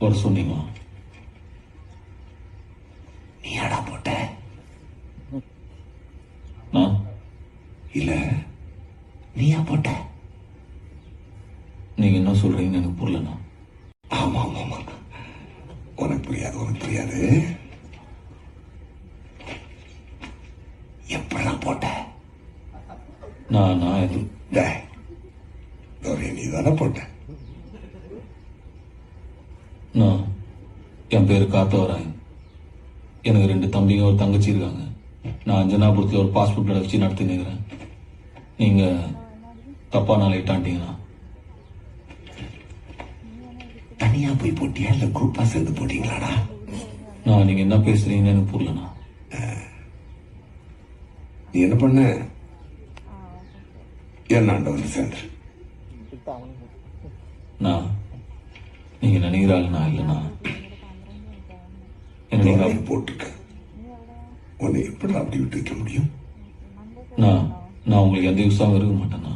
வர சொன்னீங்களா நீ ஆடா போட்ட? நான் இல்ல. நீயா போட்ட? நீங்க என்ன சொல்றீங்கன்னு எனக்கு புரியலண்ணா. ஆமா ஆமா ஆமா. உனக்கு புரியாது உனக்கு புரியாது. எப்படா போட்ட? நான் நான் எது? டேய், தோரி நீ தானே போட்ட. நான் என் பேர் காத்தவராயன். எனக்கு ரெண்டு தம்பிங்க ஒரு தங்கச்சி இருக்காங்க. நான் அஞ்சனாபுரத்தில் ஒரு பாஸ்போர்ட் கடை வச்சு நடத்தி நிற்கிறேன் நீங்க தப்பா நாளை இட்டாண்டீங்கன்னா தனியா போய் போட்டியா? இல்ல குரூப்பா சேர்ந்து போட்டீங்களாடா? நான் நீங்க என்ன பேசுறீங்கன்னு எனக்கு புரியலண்ணா. நீ என்ன பண்ண? என்னாண்ட வந்து சேர்ந்து நான் நீங்க நினைக்கிறாள் நான் இல்லைண்ணா. என்ன நீங்க தோரணை போட்டிருக்க உன்னை எப்படி அப்படி விட்டு வைக்க முடியும்? நான் நான் உங்களுக்கு எந்த யூஸாகவும் இருக்க மாட்டேண்ணா.